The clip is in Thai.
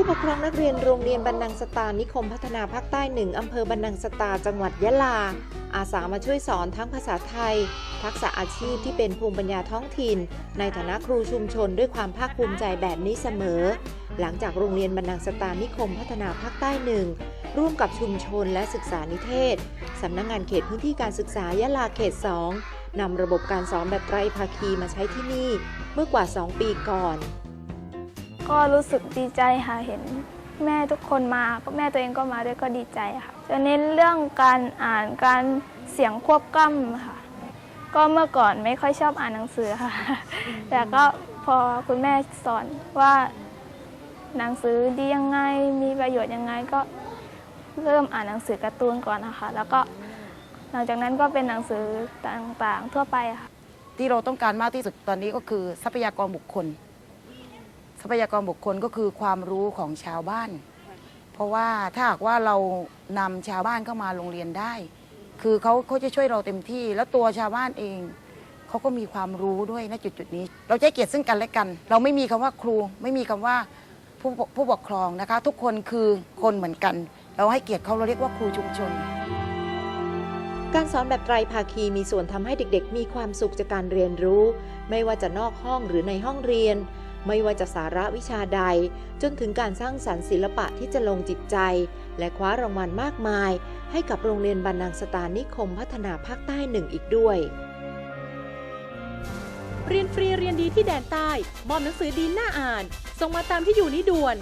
ผู้ปกครองนักเรียนโรงเรียนบรรนังสตานิคมพัฒนาภาคใต้หนึ่งอำเภอบรรนังสตาจังหวัดยะลา อาสามาช่วยสอนทั้งภาษาไทย ทักษะอาชีพที่เป็นภูมิปัญญาท้องถิ่น ในฐานะครูชุมชนด้วยความภาคภูมิใจแบบนี้เสมอ หลังจากโรงเรียนบรรนังสตานิคมพัฒนาภาคใต้หนึ่งร่วมกับชุมชนและศึกษานิเทศสำนักงานเขตพื้นที่การศึกษายะลาเขต 2นำระบบการสอนแบบไตรภาคีมาใช้ที่นี่ เมื่อกว่า 2 ปีก่อน ก็รู้สึกดีใจค่ะเห็นแม่ทุกคนมาแม่ตัวเองก็มาด้วยก็ดีใจค่ะจะเน้นเรื่องการอ่านการเสียงควบกล้ำค่ะ ก็เมื่อก่อนไม่ค่อยชอบอ่านหนังสือค่ะ แต่ก็พอคุณแม่สอนว่าหนังสือดียังไงมีประโยชน์ยังไงก็เริ่มอ่านหนังสือการ์ตูนก่อนนะคะ แล้วก็หลังจากนั้นก็เป็นหนังสือต่างๆทั่วไปค่ะที่เราต้องการมากที่สุดตอนนี้ก็คือทรัพยากรบุคคล ทรัพยากรบุคคลก็คือความรู้ของชาวบ้าน เพราะว่าถ้าหากว่าเรานำชาวบ้านเข้ามาโรงเรียนได้ คือเขาเขาจะช่วยเราเต็มที่ แล้วตัวชาวบ้านเองเขาก็มีความรู้ด้วยณจุดจุดนี้ เราจะให้เกียรติซึ่งกันและกัน เราไม่มีคำว่าครู ไม่มีคำว่าผู้ปกผู้ปกครองนะคะ ทุกคนคือคนเหมือนกัน เราให้เกียรติเขาเราเรียกว่าครูชุมชน การสอนแบบไตรภาคีมีส่วนทำให้เด็กๆ มีความสุขจากการเรียนรู้ ไม่ว่าจะนอกห้องหรือในห้องเรียน ไม่ว่าจะสาระวิชาใด จนถึงการสร้างสรรค์ศิลปะที่จะลงจิตใจ และคว้ารางวัลมากมาย ให้กับโรงเรียนบรรนังสตานิคมพัฒนาภาคใต้หนึ่งอีกด้วย เรียนฟรีเรียนดีที่แดนใต้ มอบหนังสือดีน่าอ่าน ส่งมาตามที่อยู่นี้ด่วน